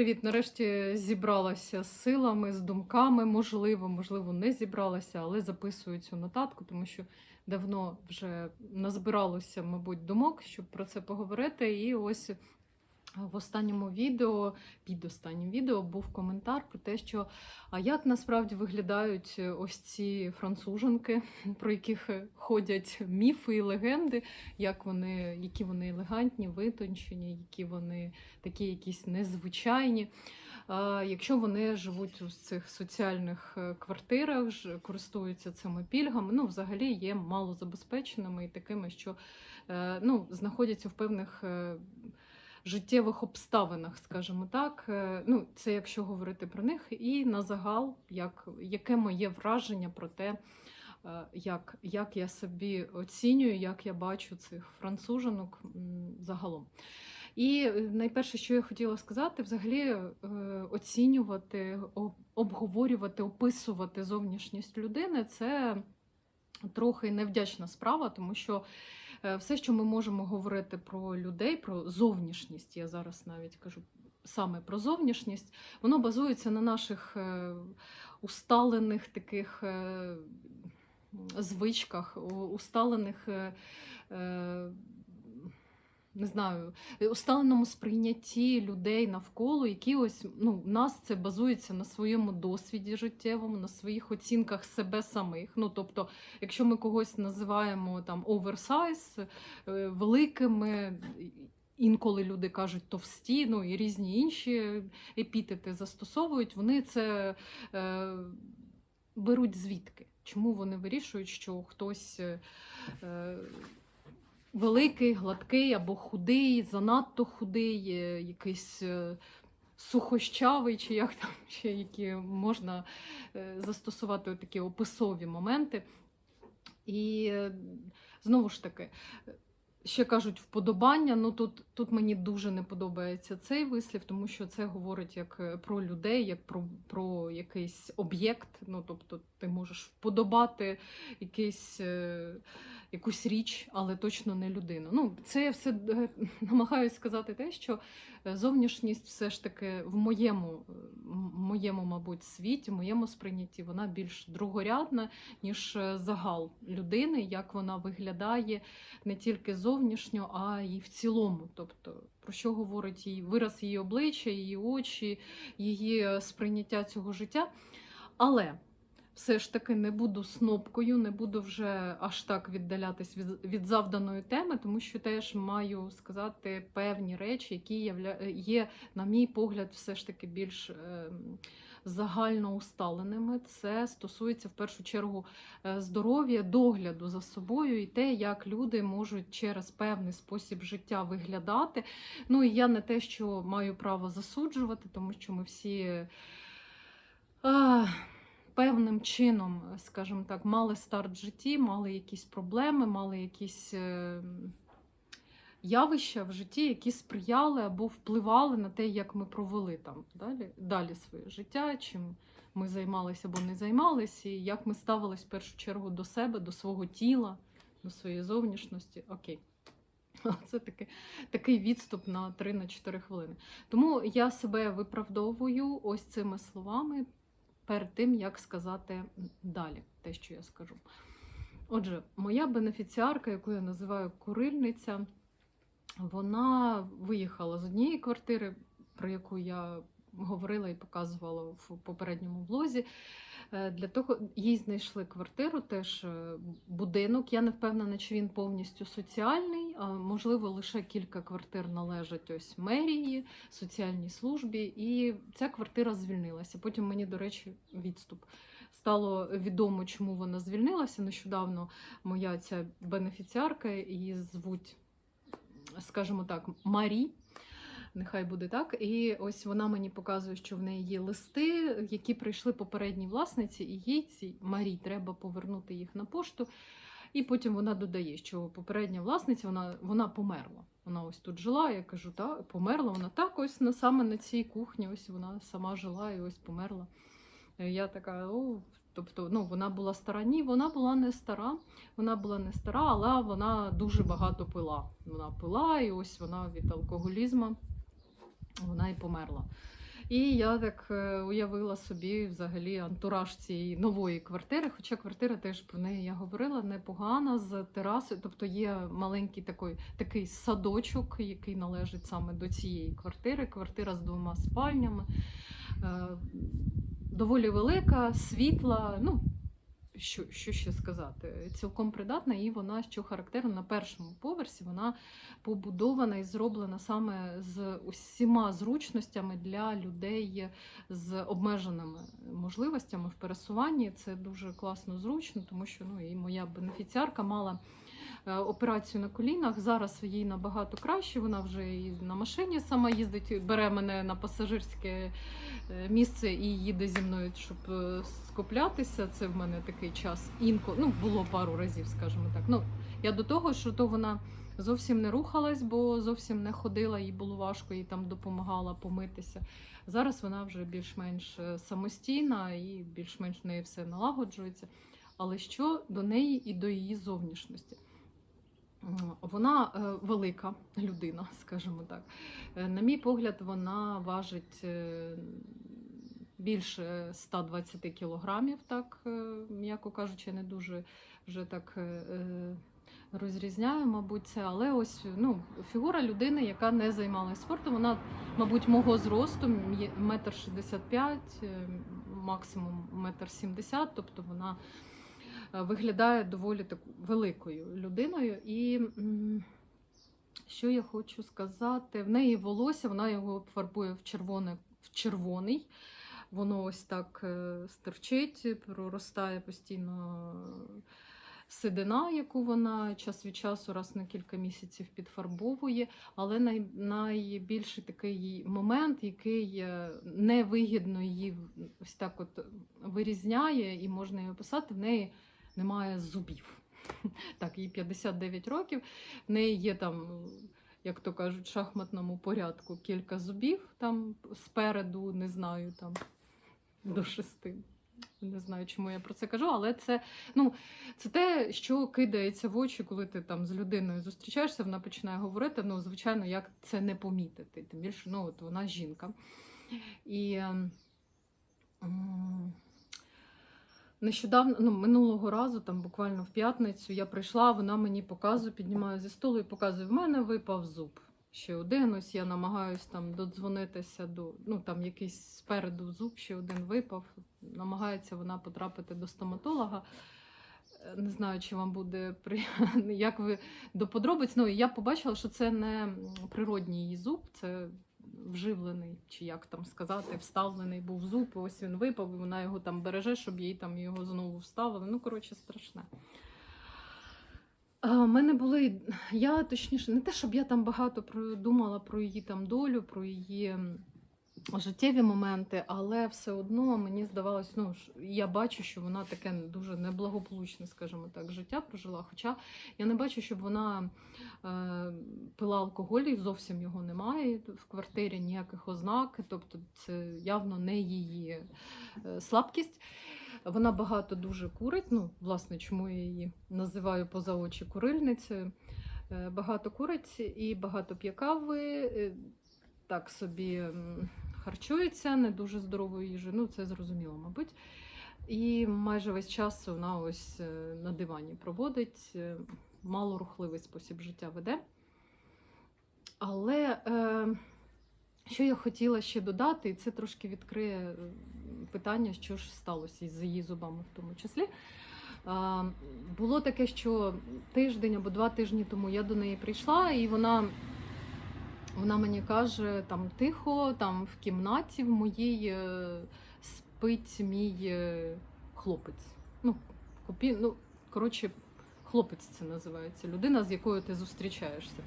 Привіт, нарешті зібралася з силами, з думками. Можливо, можливо, не зібралася, але записую цю нотатку, тому що давно вже назбиралося, мабуть, думок, щоб про це поговорити. І ось в останньому відео, під останнім відео, був коментар про те, що як насправді виглядають ось ці француженки, про яких ходять міфи і легенди, як вони, які вони елегантні, витончені, які вони такі якісь незвичайні. Якщо вони живуть у цих соціальних е, квартирах, користуються цими пільгами, ну взагалі є малозабезпеченими і такими, що е, ну, знаходяться в певних. Життєвих обставинах, скажімо так, Е, ну це якщо говорити про них, і на загал, як, яке моє враження про те, е, як, як я собі оцінюю, як я бачу цих француженок загалом. І е, найперше, що я хотіла сказати, взагалі оцінювати, обговорювати, описувати зовнішність людини це трохи невдячна справа, тому що все, що ми можемо говорити про людей, про зовнішність, я зараз навіть кажу саме про зовнішність, воно базується на наших е, усталених таких е, звичках, усталених. Е, е, Не знаю, усталеному сприйнятті людей навколо, які ось ну, в нас це базується на своєму досвіді життєвому, на своїх оцінках себе самих. Ну, тобто, якщо ми когось називаємо там оверсайз е, великими, інколи люди кажуть товсті, ну і різні інші епітети застосовують, вони це е, беруть звідки? Чому вони вирішують, що хтось. е, е, великий, гладкий або худий, занадто худий, е, якийсь е, сухощавий, чи як там ще які можна е, застосувати такі описові моменти. І знову ж таки. Ще кажуть вподобання. Ну тут, тут мені дуже не подобається цей вислів, тому що це говорить як про людей, як про, про якийсь об'єкт. Ну тобто ти можеш вподобати якийсь, якусь річ, але точно не людину. Ну, це я все е, намагаюся сказати те, що е, зовнішність все ж таки в моєму, е, моєму, мабуть, світі, в моєму сприйнятті, вона більш другорядна, ніж загал людини, як вона виглядає не тільки зовнішньо, а й в цілому. Тобто, про що говорить її вираз її обличчя, її очі, її сприйняття цього життя. Але все ж таки не буду снопкою, не буду вже аж так віддалятись від, від завданої теми, тому що теж маю сказати певні речі, які є, на мій погляд, все ж таки більш. ем, Загально усталеними це стосується в першу чергу е, здоров'я, догляду за собою і те, як люди можуть через певний спосіб життя виглядати. Ну і я не те, що маю право засуджувати, тому що ми всі. А, Певним чином, скажімо так, мали старт в житті, мали якісь проблеми, мали якісь е, явища в житті, які сприяли або впливали на те, як ми провели там далі, далі своє життя, чим ми займалися або не займалися, і як ми ставились в першу чергу до себе, до свого тіла, до своєї зовнішності. Окей. Це таки, такий відступ на 3-4 хвилини. Тому я себе виправдовую ось цими словами перед тим, як сказати далі те, що я скажу. Отже, моя бенефіціарка, яку я називаю курильниця, вона виїхала з однієї квартири, про яку я говорила і показувала в попередньому влозі. Е, Для того їй знайшли квартиру, теж е, будинок. Я не впевнена, чи він повністю соціальний, можливо, лише кілька квартир належать ось мерії, соціальній службі, і ця квартира звільнилася. Потім мені, до речі, відступ. Стало відомо, чому вона звільнилася. Нещодавно моя ця бенефіціарка, її звуть, скажімо так, Марі. Нехай буде так. І ось вона мені показує, що в неї є листи, які прийшли попередній власниці, і їй цій Марі треба повернути їх на пошту. І потім вона додає, що попередня власниця вона, вона померла. Вона ось тут жила. Я кажу, так, померла. Вона так, ось на саме на цій кухні. Ось вона сама жила і ось померла. Е, Я така, о, тобто, ну вона була стара. Ні, вона була не стара. Вона була не стара, але вона дуже багато пила. Вона пила, і ось вона від алкоголізму вона і померла. І я так е, уявила собі взагалі антураж цієї нової квартири. Хоча квартира теж про неї я говорила непогана з терасою. Тобто є маленький такий, такий садочок, який належить саме до цієї квартири. Квартира з двома спальнями. Е, Доволі велика, світла. Ну, що, що ще сказати? Цілком придатна, і вона, що характерно, на першому поверсі вона побудована і зроблена саме з усіма зручностями для людей з обмеженими можливостями в пересуванні. Це дуже класно зручно, тому що ну, і моя бенефіціарка мала операцію на колінах. Зараз їй набагато краще. Вона вже і на машині сама їздить, бере мене на пасажирське е, місце і їде зі мною, щоб е, скуплятися. Це в мене такий час. Інко, ну було пару разів, скажімо так. Ну я до того, що то вона зовсім не рухалась, бо зовсім не ходила, їй було важко, їй там допомагала помитися. Зараз вона вже більш-менш е, самостійна і більш-менш в неї все налагоджується. Але що до неї і до її зовнішності? Вона е, велика людина, скажімо так. Е, На мій погляд, вона важить е, більше 120 кілограмів, так, м'яко кажучи, не дуже вже так розрізняю, мабуть, це. Але ось ну, фігура людини, яка не займалася спортом, вона, мабуть, мого зросту метр шістдесят п'ять, максимум метр сімдесят, тобто вона виглядає доволі так великою людиною. І що я хочу сказати, в неї волосся, вона його фарбує в червоне, в червоний. Воно ось так е, стирчить, проростає постійно седина, яку вона час від часу, раз на кілька місяців підфарбовує. Але най, найбільший такий момент, який е, невигідно її ось так от вирізняє, і можна її описати, в неї немає зубів. Так, їй 59 років, в неї є там. Як то кажуть, в шахматному порядку кілька зубів там спереду, не знаю, там до шести. Не знаю, чому я про це кажу, але це, ну, це те, що кидається в очі, коли ти там з людиною зустрічаєшся, вона починає говорити. Ну, звичайно, як це не помітити. Тим більше, ну, от вона жінка. І ем, м, нещодавно, ну, минулого разу, там буквально в п'ятницю, я прийшла, вона мені показує, піднімає зі столу і показує, в мене випав зуб. Ще один, ось я намагаюсь там додзвонитися до ну там якийсь спереду зуб, ще один випав. Намагається вона потрапити до стоматолога. Не знаю, чи вам буде при... як ви до подробиць. Ну, я побачила, що це не природній її зуб, це вживлений, чи як там сказати, вставлений був зуб. Ось він випав, і вона його там береже, щоб їй там його знову вставили. Ну, коротше, страшне. У мене були, я точніше, не те, щоб я там багато думала про її там долю, про її життєві моменти, але все одно мені здавалось, ну я бачу, що вона таке дуже неблагополучне, скажімо так, життя прожила. Хоча я не бачу, щоб вона е, пила алкоголь, і зовсім його немає в квартирі, ніяких ознак. Тобто це явно не її е, слабкість. Вона багато дуже курить. Ну, власне, чому я її називаю поза очі курильницею. Е, Багато курить і багато п'є кави, е, так собі харчується, не дуже здоровою їжею. Ну, це зрозуміло, мабуть. І майже весь час вона ось е, на дивані проводить, е, малорухливий спосіб життя веде. Але е, що я хотіла ще додати, і це трошки відкриє е, питання, що ж сталося із її зубами в тому числі. А, було таке, що тиждень або два тижні тому я до неї прийшла, і вона, вона мені каже: там тихо, там в кімнаті в моїй е, спить мій е, хлопець. Ну, копі, ну, коротше, хлопець це називається. Людина, з якою ти зустрічаєшся.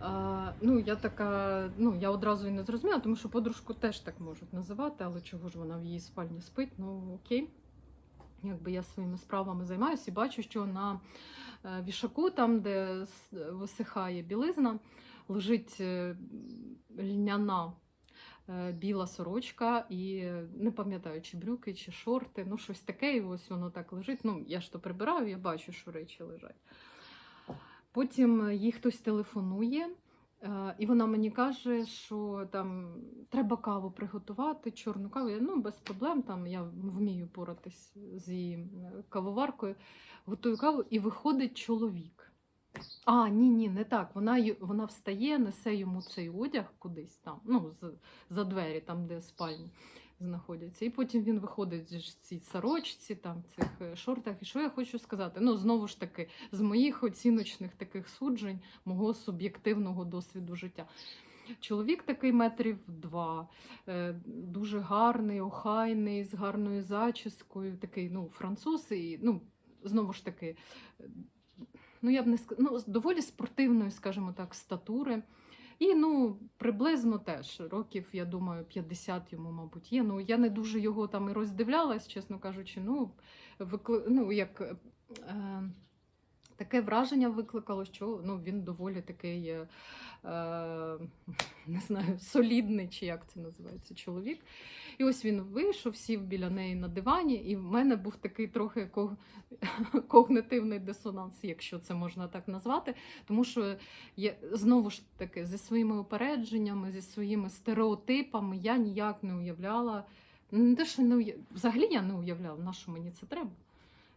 А, ну, я така, ну, я одразу і не зрозуміла, тому що подружку теж так можуть називати, але чого ж вона в її спальні спить? Ну окей. Якби я своїми справами займаюся і бачу, що на е, вішаку, там, де висихає білизна, лежить е, льняна е, біла сорочка, і не пам'ятаю, чи брюки, чи шорти, ну щось таке, і ось воно так лежить. Ну, я ж то прибираю, я бачу, що речі лежать. Потім їй хтось телефонує. Е, І вона мені каже, що там треба каву приготувати, чорну каву. Я ну без проблем. Там я вмію поратись з її е, кавоваркою. Готую каву, і виходить чоловік. А, ні, ні, не так. Вона, вона встає, несе йому цей одяг кудись там, ну, за двері, там, де спальні знаходяться. І потім він виходить в цій сорочці, там, цих е, шортах. І що я хочу сказати? Ну, знову ж таки, з моїх оціночних таких суджень, мого суб'єктивного досвіду життя. Чоловік такий метрів два, е, дуже гарний, охайний, з гарною зачіскою, такий ну, француз, і ну, знову ж таки, е, ну я б не ну, доволі спортивної, скажімо так, статури. І ну, приблизно теж років, я думаю, 50 йому, мабуть, є. Ну, я не дуже його там і роздивлялась, чесно кажучи. Ну, викли... ну як е, таке враження викликало, що ну, він доволі такий, е, е, не знаю, солідний, чи як це називається, чоловік. І ось він вийшов, сів біля неї на дивані, і в мене був такий трохи ко- когнитивний дисонанс, якщо це можна так назвати. Тому що я знову ж таки зі своїми упередженнями, зі своїми стереотипами я ніяк не уявляла. Не те, що не уя... взагалі я не уявляла, на що мені це треба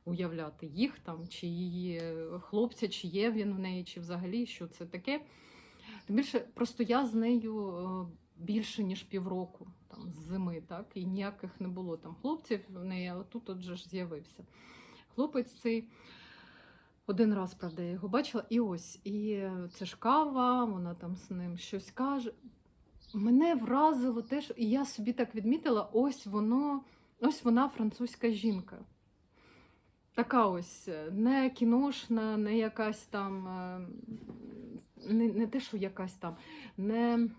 уявляти їх там, чи її хлопця, чи є він в неї, чи взагалі що це таке. Тим більше, просто я з нею е, більше ніж півроку, там з зими, так, і ніяких не було там хлопців в неї, а тут от же ж з'явився. Хлопець цей. Один раз, правда, я його бачила, і ось, і це ж кава, вона там з ним щось каже. Мене вразило те, що і я собі так відмітила, ось воно, ось вона французька жінка. Така ось е, не кіношна, не якась там, е, не, не те, що якась там, не,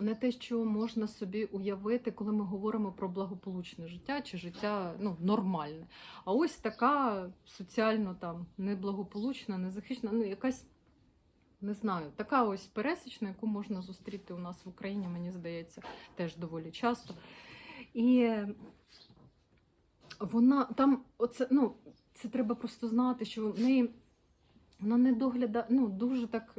не те, що можна собі уявити, коли ми говоримо про благополучне життя чи життя ну, нормальне. А ось така соціально там неблагополучна, незахищена, ну якась. Не знаю, така ось пересічна, яку можна зустріти у нас в Україні, мені здається, теж доволі часто. І вона там, оце, ну, це треба просто знати, що в неї вона не догляда, ну, дуже так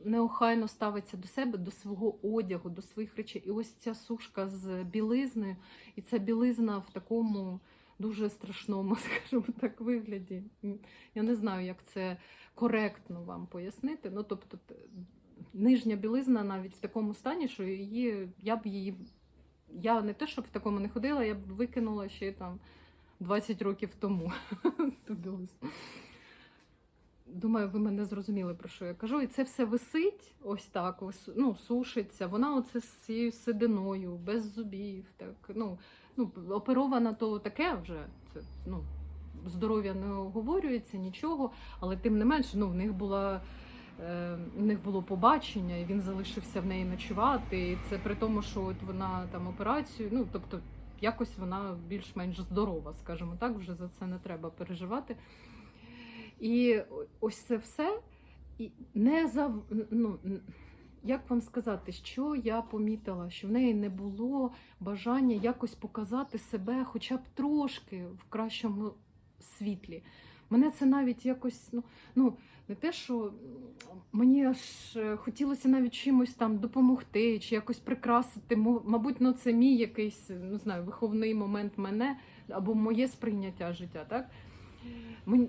неохайно ставиться до себе, до свого одягу, до своїх речей. І ось ця сушка з білизною, і ця білизна в такому дуже страшному, скажімо так, вигляді. Я не знаю, як це коректно вам пояснити. Ну, тобто, нижня білизна навіть в такому стані, що її, я б її. Я не те, щоб в такому не ходила, я б викинула ще там 20 років тому. Думаю, ви мене зрозуміли, про що я кажу. І це все висить ось так, ну, сушиться. Вона оце з цією сединою, без зубів. Так, ну, ну, оперована то таке вже. Це, ну, здоров'я не оговорюється, нічого, але тим не менше, ну, в них була. е, В них було побачення, і він залишився в неї ночувати. І це при тому, що от вона там операцію, ну тобто якось вона більш-менш здорова, скажімо так, вже за це не треба переживати. І ось це все і не за ну, як вам сказати, що я помітила, що в неї не було бажання якось показати себе хоча б трошки в кращому світлі. Мене це навіть якось, ну, ну не те, що мені аж е, хотілося навіть чимось там допомогти, чи якось прикрасити. Мабуть, ну це мій якийсь не знаю, виховний момент мене або моє сприйняття життя. так?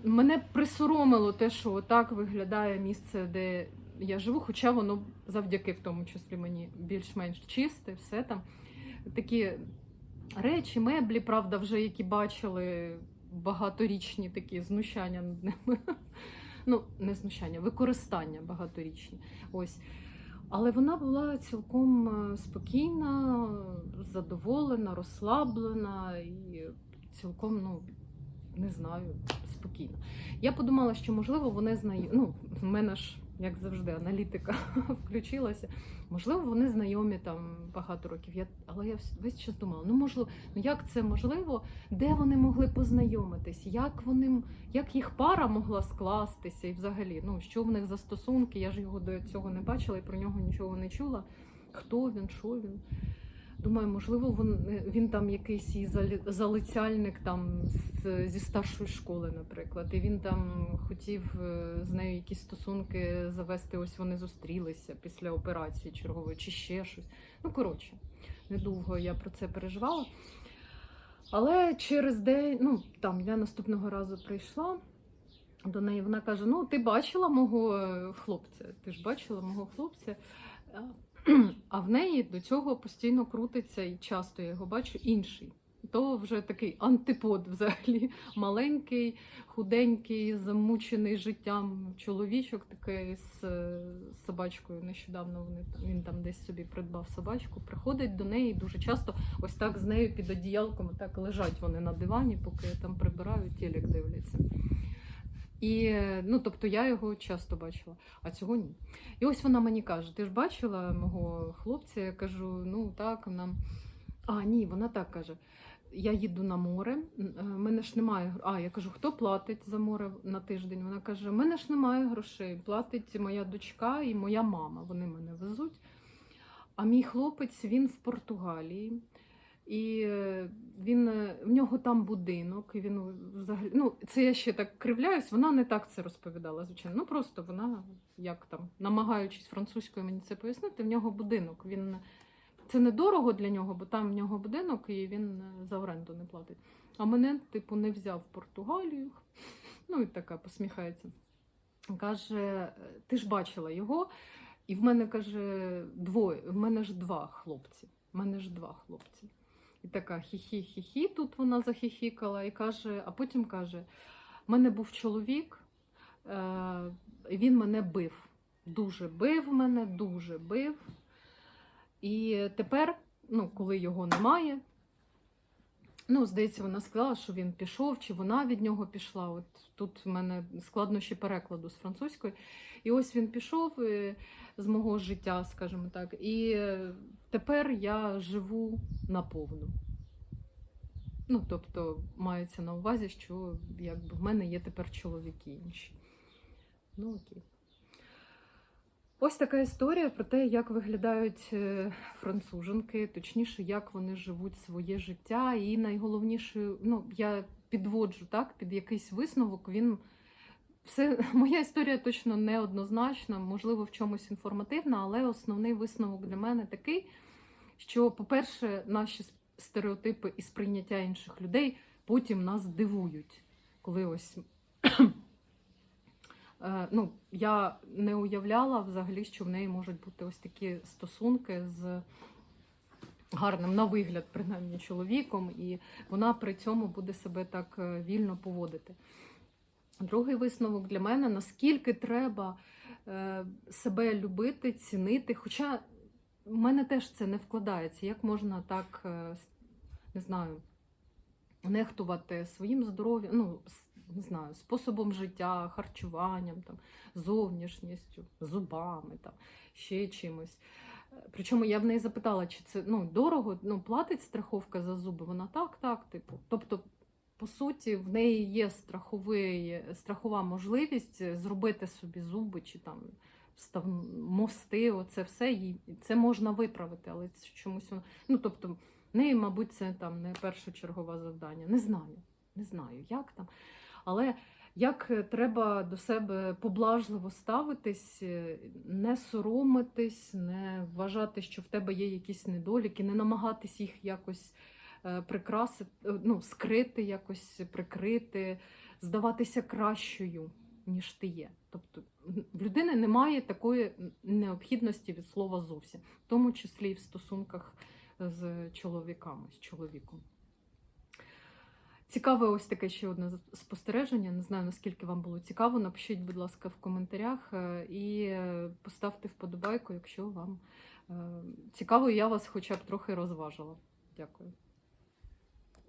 Мене присоромило те, що так виглядає місце, де я живу, хоча воно завдяки в тому числі мені більш-менш чисте, все там. Такі речі, меблі, правда, вже які бачили багаторічні такі знущання над ними. Ну, не знущання, використання багаторічні. Ось. Але вона була цілком е, спокійна, задоволена, розслаблена і цілком, ну, не знаю, спокійна. Я подумала, що можливо вони знайомі. Ну, в мене ж, як завжди, аналітика включилася. Можливо, вони знайомі там багато років. Я, але я весь час думала, ну можливо, ну як це можливо, де вони могли познайомитись, як вони як їх пара могла скластися, і взагалі, ну що в них за стосунки? Я ж його до цього не бачила і про нього нічого не чула. Хто він, що він. Думаю, можливо, він, він там якийсь і залицяльник там з, зі старшої школи, наприклад. І він там хотів е, з нею якісь стосунки завести. Ось вони зустрілися після операції чергової, чи ще щось. Ну, коротше, недовго я про це переживала. Але через день, ну там я наступного разу прийшла до неї, вона каже: Ну, ти бачила мого е, хлопця? Ти ж бачила мого хлопця? А, в неї до цього постійно крутиться, і часто я його бачу інший. То вже такий антипод, взагалі, маленький, худенький, замучений життям чоловічок, такий з собачкою. Нещодавно вони він там десь собі придбав собачку. Приходить до неї дуже часто, ось так з нею під одіялком, так лежать вони на дивані, поки там прибираю, телек дивляться. І е, ну, тобто я його часто бачила, а цього ні. І ось вона мені каже: ти ж бачила мого хлопця? Я кажу, ну так, вона. А, ні, вона так каже. Я їду на море, е, мене ж немає. А, я кажу, хто платить за море на тиждень? Вона каже: мене ж немає грошей. Платить моя дочка і моя мама. Вони мене везуть. А мій хлопець він в Португалії. І е, він е, в нього там будинок, і він взагалі. Ну, це я ще так кривляюсь, вона не так це розповідала, звичайно. Ну просто вона, як там, намагаючись французькою мені це пояснити, в нього будинок. Він це недорого для нього, бо там в нього будинок і він е, за оренду не платить. А мене, типу, не взяв в Португалію. Ну і така посміхається. Каже: ти ж бачила його, і в мене каже двоє. В мене ж два хлопці. В мене ж два хлопці. І така хі-хі-хі-хі, тут вона захіхікала і каже, а потім каже: в мене був чоловік, е, він мене бив. Дуже бив мене, дуже бив. І тепер, ну, коли його немає, ну, здається, вона сказала, що він пішов, чи вона від нього пішла. От тут в мене складнощі перекладу з французької. І ось він пішов е, з мого життя, скажімо так. І е, тепер я живу наповну. Ну, тобто, мається на увазі, що якби, в мене є тепер чоловіки інші. Ну, окей. Ось така історія про те, як виглядають е, француженки, точніше, як вони живуть своє життя. І найголовніше, ну, я підводжу так, під якийсь висновок. Він все, моя історія точно неоднозначна, можливо, в чомусь інформативна, але основний висновок для мене такий, що, по-перше, наші стереотипи і сприйняття інших людей потім нас дивують. Коли ось ну, я не уявляла взагалі, що в неї можуть бути ось такі стосунки з гарним, на вигляд, принаймні, чоловіком, і вона при цьому буде себе так е, вільно поводити. Другий висновок для мене: наскільки треба е, себе любити, цінити. Хоча в мене теж це не вкладається. Як можна так, е, не знаю, нехтувати своїм здоров'ям, ну, не знаю, способом життя, харчуванням, там, зовнішністю, зубами, там, ще чимось. Причому я в неї запитала, чи це ну, дорого, ну, платить страховка за зуби. Вона так, так, типу. Тобто, по суті, в неї є страховий, страхова можливість зробити собі зуби чи там став, мости, оце все, їй- це можна виправити, але це чомусь. Ну, тобто, в неї, мабуть, це там не першочергове завдання. Не знаю. Не знаю, як там. Але як е, треба до себе поблажливо ставитись, е, не соромитись, не вважати, що в тебе є якісь недоліки, не намагатись їх якось е, прикрасити, ну, скрити, якось прикрити, здаватися кращою, ніж ти є. Тобто в людини немає такої необхідності від слова зовсім, в тому числі і в стосунках з чоловіками, з чоловіком. Цікаве ось таке ще одне спостереження. Не знаю, наскільки вам було цікаво. Напишіть, будь ласка, в коментарях е, і поставте вподобайку, якщо вам е, цікаво, я вас хоча б трохи розважила. Дякую.